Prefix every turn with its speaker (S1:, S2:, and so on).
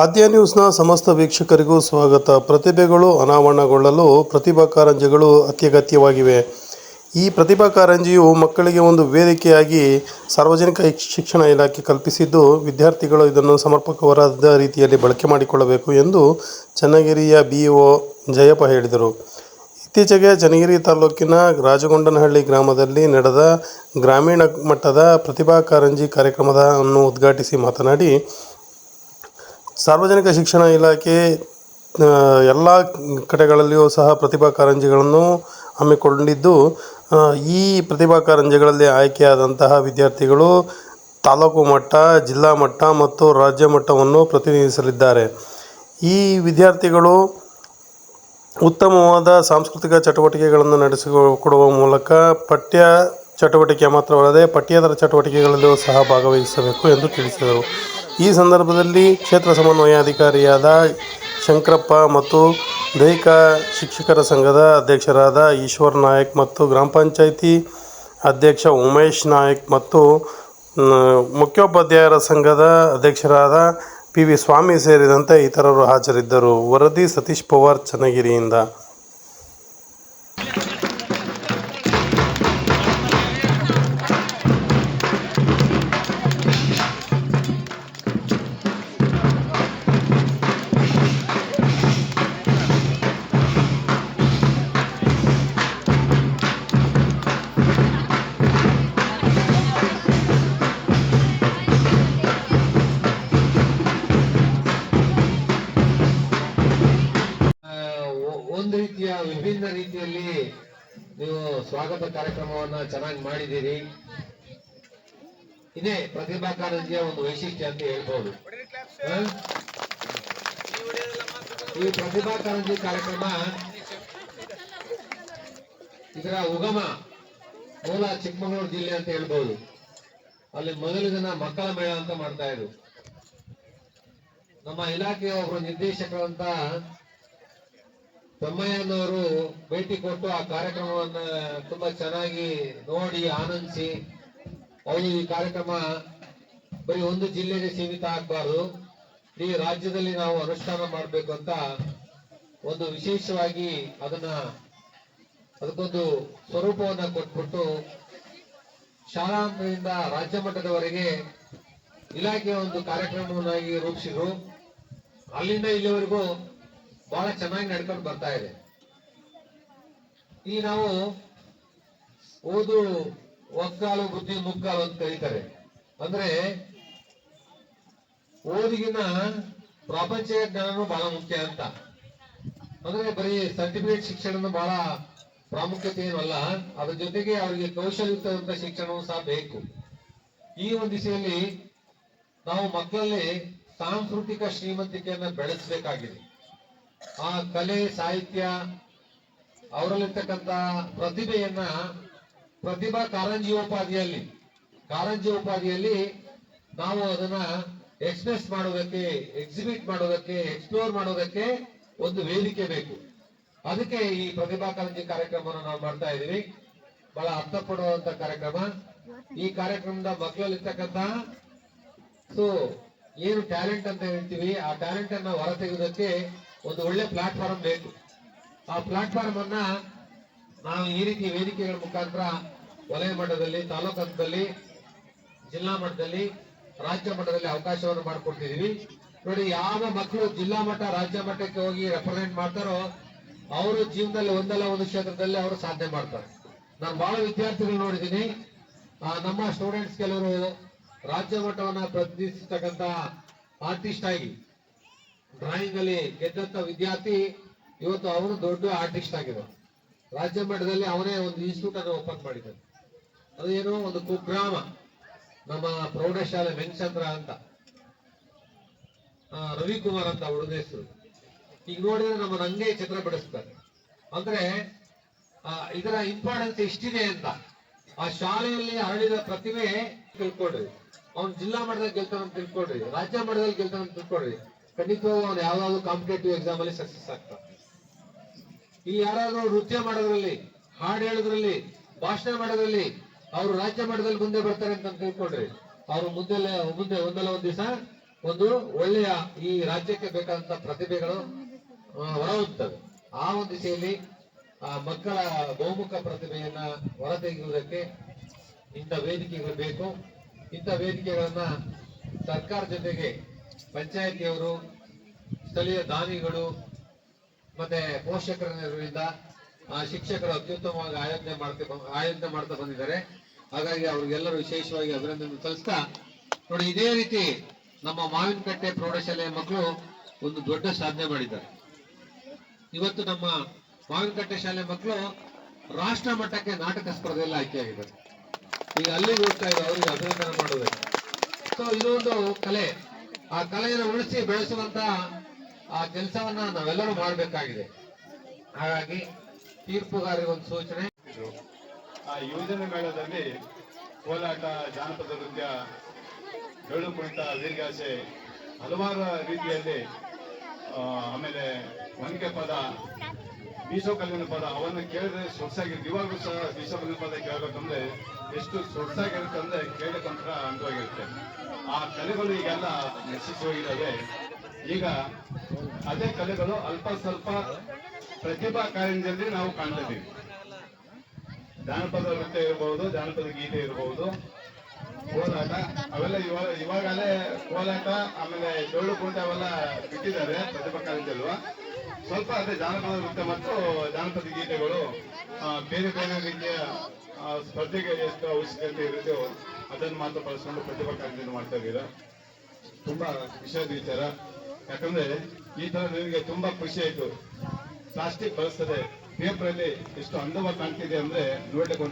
S1: ಆದ್ಯ ನ್ಯೂಸ್ನ ಸಮಸ್ತ ವೀಕ್ಷಕರಿಗೂ ಸ್ವಾಗತ. ಪ್ರತಿಭೆಗಳು ಅನಾವರಣಗೊಳ್ಳಲು ಪ್ರತಿಭಾ ಕಾರಂಜಿಗಳು ಅತ್ಯಗತ್ಯವಾಗಿವೆ. ಈ ಪ್ರತಿಭಾ ಕಾರಂಜಿಯು ಮಕ್ಕಳಿಗೆ ಒಂದು ವೇದಿಕೆಯಾಗಿ ಸಾರ್ವಜನಿಕ ಶಿಕ್ಷಣ ಇಲಾಖೆ ಕಲ್ಪಿಸಿದ್ದು, ವಿದ್ಯಾರ್ಥಿಗಳು ಇದನ್ನು ಸಮರ್ಪಕವಾದ ರೀತಿಯಲ್ಲಿ ಬಳಕೆ ಮಾಡಿಕೊಳ್ಳಬೇಕು ಎಂದು ಚನ್ನಗಿರಿಯ ಬಿಇಒ ಜಯಪ್ಪ ಹೇಳಿದರು. ಇತ್ತೀಚೆಗೆ ಚನ್ನಗಿರಿ ತಾಲೂಕಿನ ರಾಜಗೊಂಡನಹಳ್ಳಿ ಗ್ರಾಮದಲ್ಲಿ ನಡೆದ ಗ್ರಾಮೀಣ ಮಟ್ಟದ ಪ್ರತಿಭಾ ಕಾರಂಜಿ ಕಾರ್ಯಕ್ರಮವನ್ನು ಉದ್ಘಾಟಿಸಿ ಮಾತನಾಡಿ ಸಾರ್ವಜನಿಕ ಶಿಕ್ಷಣ ಇಲಾಖೆ ಎಲ್ಲ ಕಡೆಗಳಲ್ಲಿಯೂ ಸಹ ಪ್ರತಿಭಾ ಕಾರಂಜಿಗಳನ್ನು ಹಮ್ಮಿಕೊಂಡಿದ್ದು ಈ ಪ್ರತಿಭಾ ಕಾರಂಜಿಗಳಲ್ಲಿ ಆಯ್ಕೆಯಾದಂತಹ ವಿದ್ಯಾರ್ಥಿಗಳು ತಾಲೂಕು ಮಟ್ಟ, ಜಿಲ್ಲಾ ಮಟ್ಟ ಮತ್ತು ರಾಜ್ಯ ಮಟ್ಟವನ್ನು ಪ್ರತಿನಿಧಿಸಲಿದ್ದಾರೆ. ಈ ವಿದ್ಯಾರ್ಥಿಗಳು ಉತ್ತಮವಾದ ಸಾಂಸ್ಕೃತಿಕ ಚಟುವಟಿಕೆಗಳನ್ನು ನಡೆಸಿಕೊಡುವ ಮೂಲಕ ಪಠ್ಯ ಚಟುವಟಿಕೆ ಮಾತ್ರವಲ್ಲದೆ ಪಠ್ಯೇತರ ಚಟುವಟಿಕೆಗಳಲ್ಲೂ ಸಹ ಭಾಗವಹಿಸಬೇಕು ಎಂದು ತಿಳಿಸಿದರು. ಈ ಸಂದರ್ಭದಲ್ಲಿ ಕ್ಷೇತ್ರ ಸಮನ್ವಯಾಧಿಕಾರಿಯಾದ ಶಂಕರಪ್ಪ ಮತ್ತು ದೈಹಿಕ ಶಿಕ್ಷಕರ ಸಂಘದ ಅಧ್ಯಕ್ಷರಾದ ಈಶ್ವರ್ ನಾಯಕ್ ಮತ್ತು ಗ್ರಾಮ ಪಂಚಾಯಿತಿ ಅಧ್ಯಕ್ಷ ಉಮೇಶ್ ನಾಯಕ್ ಮತ್ತು ಮುಖ್ಯೋಪಾಧ್ಯಾಯರ ಸಂಘದ ಅಧ್ಯಕ್ಷರಾದ ಪಿ ವಿ ಸ್ವಾಮಿ ಸೇರಿದಂತೆ ಇತರರು ಹಾಜರಿದ್ದರು. ವರದಿ ಸತೀಶ್ ಪವಾರ್ ಚನ್ನಗಿರಿಯಿಂದ.
S2: ರೀತಿಯಲ್ಲಿ ನೀವು ಸ್ವಾಗತ ಕಾರ್ಯಕ್ರಮವನ್ನ ಚೆನ್ನಾಗಿ ಮಾಡಿದ್ದೀರಿ. ಇದೇ ಪ್ರತಿಭಾ ಕಾರಂಜಿಯ ಒಂದು ವೈಶಿಷ್ಟ್ಯ ಅಂತ ಹೇಳ್ಬೋದು? ಈ ಪ್ರತಿಭಾ ಕಾರಂಜಿ ಕಾರ್ಯಕ್ರಮ ಇದರ ಉಗಮ ಮೂಲ ಚಿಕ್ಕಮಗಳೂರು ಜಿಲ್ಲೆ ಅಂತ ಹೇಳ್ಬೋದು. ಅಲ್ಲಿ ಮೊದಲು ದಿನ ಮಕ್ಕಳ ಮೇಳ ಅಂತ ಮಾಡ್ತಾ ಇದ್ರು. ನಮ್ಮ ಇಲಾಖೆಯ ಒಬ್ಬರು ನಿರ್ದೇಶಕರಂತ ತಮ್ಮಯ್ಯನವರು ಭೇಟಿ ಕೊಟ್ಟು ಆ ಕಾರ್ಯಕ್ರಮವನ್ನ ತುಂಬಾ ಚೆನ್ನಾಗಿ ನೋಡಿ ಆನಂದಿಸಿ, ಅವರು ಈ ಕಾರ್ಯಕ್ರಮ ಬರೀ ಒಂದು ಜಿಲ್ಲೆಗೆ ಸೀಮಿತ ಆಗಬಾರ್ದು ಈ ರಾಜ್ಯದಲ್ಲಿ ನಾವು ಅನುಷ್ಠಾನ ಮಾಡಬೇಕು ಅಂತ ಒಂದು ವಿಶೇಷವಾಗಿ ಅದನ್ನ, ಅದಕ್ಕೊಂದು ಸ್ವರೂಪವನ್ನ ಕೊಟ್ಬಿಟ್ಟು ಶಾಲಾಂತರಿಂದ ರಾಜ್ಯ ಮಟ್ಟದವರೆಗೆ ಇಲಾಖೆಯ ಒಂದು ಕಾರ್ಯಕ್ರಮವನ್ನಾಗಿ ರೂಪಿಸಿದ್ರು. ಅಲ್ಲಿಂದ ಇಲ್ಲಿವರೆಗೂ ಬಹಳ ಚೆನ್ನಾಗಿ ನಡ್ಕೊಂಡು ಬರ್ತಾ ಇದೆ. ಈ ನಾವು ಓದು, ಒಕ್ಕಾಲು, ಬುದ್ಧಿ, ಮುಕ್ಕಾಲು ಅಂತ ಕರೀತಾರೆ. ಅಂದ್ರೆ ಓದಿಗಿನ ಪ್ರಾಪಂಚಿಕ ಜ್ಞಾನನು ಬಹಳ ಮುಖ್ಯ ಅಂತ. ಅಂದ್ರೆ ಬರೀ ಸರ್ಟಿಫಿಕೇಟ್ ಶಿಕ್ಷಣ ಬಹಳ ಪ್ರಾಮುಖ್ಯತೆ ಏನಲ್ಲ ಅದ್ರ ಜೊತೆಗೆ ಅವರಿಗೆ ಕೌಶಲ್ಯಯುಕ್ತವಾದ ಶಿಕ್ಷಣವೂ ಸಹ ಬೇಕು. ಈ ಒಂದು ದಿಸೆಯಲ್ಲಿ ನಾವು ಮಕ್ಕಳಲ್ಲಿ ಸಾಂಸ್ಕೃತಿಕ ಶ್ರೀಮಂತಿಕೆಯನ್ನ ಬೆಳೆಸಬೇಕಾಗಿದೆ. ಆ ಕಲೆ, ಸಾಹಿತ್ಯ, ಅವರಲ್ಲಿರ್ತಕ್ಕಂಥ ಪ್ರತಿಭೆಯನ್ನ ಪ್ರತಿಭಾ ಕಾರಂಜಿ ಉಪಾಧಿಯಲ್ಲಿ ಕಾರಂಜಿ ಉಪಾಧಿಯಲ್ಲಿ ನಾವು ಅದನ್ನ ಎಕ್ಸ್ಪ್ರೆಸ್ ಮಾಡೋದಕ್ಕೆ ಎಕ್ಸಿಬಿಟ್ ಮಾಡೋದಕ್ಕೆ ಎಕ್ಸ್ಪ್ಲೋರ್ ಮಾಡೋದಕ್ಕೆ ಒಂದು ವೇದಿಕೆ ಬೇಕು. ಅದಕ್ಕೆ ಈ ಪ್ರತಿಭಾ ಕಾರಂಜಿ ಕಾರ್ಯಕ್ರಮವನ್ನು ನಾವು ಮಾಡ್ತಾ ಇದೀವಿ ಬಹಳ ಅರ್ಥಪಡುವಂತ ಕಾರ್ಯಕ್ರಮ. ಈ ಕಾರ್ಯಕ್ರಮದ ಮಕ್ಕಳಲ್ಲಿರ್ತಕ್ಕಂಥ ಸೊ, ಏನು ಟ್ಯಾಲೆಂಟ್ ಅಂತ ಹೇಳ್ತೀವಿ, ಆ ಟ್ಯಾಲೆಂಟ್ ಅನ್ನ ಹೊರತೆಗೆಯೋದಕ್ಕೆ ಒಂದು ಒಳ್ಳೆ ಪ್ಲಾಟ್ಫಾರ್ಮ್ ಬೇಕು. ಆ ಪ್ಲಾಟ್ಫಾರ್ಮ್ ಅನ್ನ ನಾವು ಈ ರೀತಿ ವೇದಿಕೆಗಳ ಮುಖಾಂತರ ವಲಯ ಮಟ್ಟದಲ್ಲಿ, ತಾಲೂಕು ಹಂತದಲ್ಲಿ, ಜಿಲ್ಲಾ ಮಟ್ಟದಲ್ಲಿ, ರಾಜ್ಯ ಮಟ್ಟದಲ್ಲಿ ಅವಕಾಶವನ್ನು ಮಾಡಿಕೊಡ್ತಿದೀವಿ ನೋಡಿ, ಯಾವ ಮಕ್ಕಳು ಜಿಲ್ಲಾ ಮಟ್ಟ, ರಾಜ್ಯ ಮಟ್ಟಕ್ಕೆ ಹೋಗಿ ರೆಪ್ರೆಸೆಂಟ್ ಮಾಡ್ತಾರೋ ಅವರು ಜೀವನದಲ್ಲಿ ಒಂದಲ್ಲ ಒಂದು ಕ್ಷೇತ್ರದಲ್ಲಿ ಅವರು ಸಾಧನೆ ಮಾಡ್ತಾರೆ. ನಾನು ಬಹಳ ವಿದ್ಯಾರ್ಥಿಗಳು ನೋಡಿದ್ದೀನಿ. ನಮ್ಮ ಸ್ಟೂಡೆಂಟ್ಸ್ ಕೆಲವರು ರಾಜ್ಯ ಮಟ್ಟವನ್ನ ಪ್ರತಿನಿಧಿಸತಕ್ಕಂತ ಆರ್ಟಿಸ್ಟ್ ಆಗಿ ಡ್ರಾಯಿಂಗ್ ಅಲ್ಲಿ ಗೆದ್ದಂತ ವಿದ್ಯಾರ್ಥಿ ಇವತ್ತು ಅವನು ದೊಡ್ಡ ಆರ್ಟಿಸ್ಟ್ ಆಗಿದೆ. ರಾಜ್ಯ ಮಟ್ಟದಲ್ಲಿ ಅವನೇ ಒಂದು ಇನ್ಸ್ಟಿಟ್ಯೂಟ್ ಅನ್ನು ಓಪನ್ ಮಾಡಿದ್ದಾನೆ. ಅದೇನು ಒಂದು ಕುಗ್ರಾಮ, ನಮ್ಮ ಪ್ರೌಢಶಾಲೆ ವೆಂಕಚಂದ್ರ ಅಂತ. ರವಿಕುಮಾರ್ ಅಂತ ಹುಡುಗ ಹೆಸರು. ಈಗ ನೋಡಿದ್ರೆ ನಮ್ಮ ನಂಗೆ ಚಿತ್ರ ಬಿಡಿಸ್ತಾರೆ. ಅಂದ್ರೆ ಇದರ ಇಂಪಾರ್ಟೆನ್ಸ್ ಎಷ್ಟಿದೆ ಅಂತ. ಆ ಶಾಲೆಯಲ್ಲಿ ಹರಡಿದ ಪ್ರತಿಭೆ ತಿಳ್ಕೊಡ್ರಿ ಅವ್ನು ಜಿಲ್ಲಾ ಮಟ್ಟದಲ್ಲಿ ಗೆಲ್ತಾನ ಅಂತ ತಿಳ್ಕೊಡ್ರಿ ರಾಜ್ಯ ಮಟ್ಟದಲ್ಲಿ ಗೆಲ್ತಾನ ಅಂತ ತಿಳ್ಕೊಡ್ರಿ ಖಂಡಿತವಾಗೂ ಅವ್ನು ಯಾವ್ದಾದ್ರು ಕಾಂಪಿಟೇಟಿವ್ ಎಕ್ಸಾಮ್ ಅಲ್ಲಿ ಸಕ್ಸಸ್ ಆಗ್ತಾನೆ ಇಲ್ಲಿ ಯಾರಾದ್ರೂ ನೃತ್ಯ ಮಾಡೋದ್ರಲ್ಲಿ, ಹಾಡು ಹೇಳೋದ್ರಲ್ಲಿ, ಭಾಷಣ ಮಾಡೋದ್ರಲ್ಲಿ ಅವರು ರಾಜ್ಯ ಮಟ್ಟದಲ್ಲಿ ಮುಂದೆ ಬರ್ತಾರೆ ಅಂತ ತಿಳ್ಕೊಂಡ್ರಿ ಅವರು ಮುಂದೆ ಮುಂದೆ ಒಂದಲ್ಲ ಒಂದ್ ದಿವಸ ಒಂದು ಒಳ್ಳೆಯ ಈ ರಾಜ್ಯಕ್ಕೆ ಬೇಕಾದಂತ ಪ್ರತಿಭೆಗಳು ಹೊರ ಹೊರಹೊಮ್ಮುತ್ತವೆ. ಆ ಒಂದು ದಿಸೆಯಲ್ಲಿ, ಆ, ಮಕ್ಕಳ ಬಹುಮುಖ ಪ್ರತಿಭೆಯನ್ನ ಹೊರತೆಗೆಯುವುದಕ್ಕೆ ಇಂಥ ವೇದಿಕೆಗಳು ಬೇಕು. ಇಂಥ ವೇದಿಕೆಗಳನ್ನ ಸರ್ಕಾರ ಜೊತೆಗೆ ಪಂಚಾಯತಿಯವರು, ಸ್ಥಳೀಯ ದಾನಿಗಳು ಮತ್ತೆ ಆ ಶಿಕ್ಷಕರು ಅತ್ಯುತ್ತಮವಾಗಿ ಆಯೋಜನೆ ಮಾಡ್ತಾ ಆಯೋಜನೆ ಮಾಡ್ತಾ ಬಂದಿದ್ದಾರೆ. ಹಾಗಾಗಿ ಅವ್ರಿಗೆಲ್ಲರೂ ವಿಶೇಷವಾಗಿ ಅಭಿನಂದನೆ ಸಲ್ಲಿಸ್ತಾ, ನೋಡಿ, ಇದೇ ರೀತಿ ನಮ್ಮ ಮಾವಿನಕಟ್ಟೆ ಪ್ರೌಢಶಾಲೆಯ ಮಕ್ಕಳು ಒಂದು ದೊಡ್ಡ ಸಾಧನೆ ಮಾಡಿದ್ದಾರೆ. ಇವತ್ತು ನಮ್ಮ ಮಾವಿನಕಟ್ಟೆ ಶಾಲೆ ಮಕ್ಕಳು ರಾಷ್ಟ್ರ ಮಟ್ಟಕ್ಕೆ ನಾಟಕ ಸ್ಪರ್ಧೆಯಲ್ಲಿ ಆಯ್ಕೆಯಾಗಿದ್ದಾರೆ. ಈಗ ಅಲ್ಲಿಗೆ ಹೋಗ್ತಾ ಇದ್ದಾರೆ ಅವರಿಗೆ ಅಭಿನಂದನೆ ಮಾಡುವುದಕ್ಕೆ ಸೊ ಇದೊಂದು ಕಲೆ. ಆ ಕಲೆಯನ್ನು ಉಳಿಸಿ ಬೆಳೆಸುವಂತ ಆ ಕೆಲಸವನ್ನ ನಾವೆಲ್ಲರೂ ಮಾಡಬೇಕಾಗಿದೆ. ಹಾಗಾಗಿ ತೀರ್ಪುಗಾರರಿಗೆ ಒಂದು ಸೂಚನೆ.
S3: ಆ ಯೋಜನೆ ಮೇಳದಲ್ಲಿ ಕೋಲಾಟ, ಜಾನಪದ ನೃತ್ಯ, ಡೊಳ್ಳು ಕುಣಿತ ವೀರ್ಗಾಸೆ ಹಲವಾರು ರೀತಿಯಲ್ಲಿ ಆಮೇಲೆ ಒನಕೆ ಪದ, ಬೀಸೋ ಬೀಸೋಕಲ್ಲಿನ ಪದ, ಅವನ್ನ ಕೇಳಿದ್ರೆ ಸೊಗಸಾಗಿರುತ್ತೆ. ಇವಾಗಲೂ ಸಹ ಬೀಸೋಕಲ್ಲಿನ ಪದ ಕೇಳಬೇಕಂದ್ರೆ ಎಷ್ಟು ಸೊಗಸಾಗಿರುತ್ತೆ ಅಂದ್ರೆ ಕೇಳಕ್ಕಂತ ಅಂದವಾಗಿರುತ್ತೆ. ಆ ಕಲೆಗಳು ಈಗೆಲ್ಲ ನಶಿಸಿ ಹೋಗಿದ್ದಾವೆ. ಈಗ ಅದೇ ಕಲೆಗಳು ಅಲ್ಪ ಸ್ವಲ್ಪ ಪ್ರತಿಭಾ ಕಾರಂಜಿಯಲ್ಲಿ ನಾವು ಕಾಣ್ತಿದ್ದೀವಿ ಜಾನಪದ ನೃತ್ಯ ಇರಬಹುದು ಜಾನಪದ ಗೀತೆ ಇರಬಹುದು ಕೋಲಾಟ, ಅವೆಲ್ಲ ಇವಾಗ ಇವಾಗಲೇ ಕೋಲಾಟ, ಆಮೇಲೆ ಡೊಳ್ಳು ಕೂಟ ಅವೆಲ್ಲ ಬಿಟ್ಟಿದ್ದಾರೆ ಪ್ರತಿಭಾ ಕಾರಂಜಿಯಲ್ವಾ ಸ್ವಲ್ಪ ಅದೇ ಜಾನಪದ ನೃತ್ಯ ಮತ್ತು ಜಾನಪದ ಗೀತೆಗಳು ಬೇರೆ ಬೇರೆ ರೀತಿಯ ಸ್ಪರ್ಧೆಗೆ ಎಷ್ಟು ಅವಶ್ಯಕತೆ ಇರುತ್ತೋ ಅದನ್ನು ಮಾತ್ರ ಬಳಸ್ಕೊಂಡು ಪ್ರತಿಭಾ ಕಾಲೇಜನ್ನು ಮಾಡ್ತಾ ಇದ್ದೀರಾ. ತುಂಬಾ ವಿಷಯದ ವಿಚಾರ. ಯಾಕಂದ್ರೆ ಈ ತರ ನಿಮಗೆ ತುಂಬಾ ಖುಷಿ ಆಯ್ತು. ಪ್ಲಾಸ್ಟಿಕ್ ಬಳಸ್ತದೆ. ಪೇಪರ್ ಅಲ್ಲಿ ಎಷ್ಟು ಅಂದವಾಗಿ ಕಾಣ್ತಿದೆ ಅಂದ್ರೆ ನೋಡ್ಲಿಕ್ಕೆ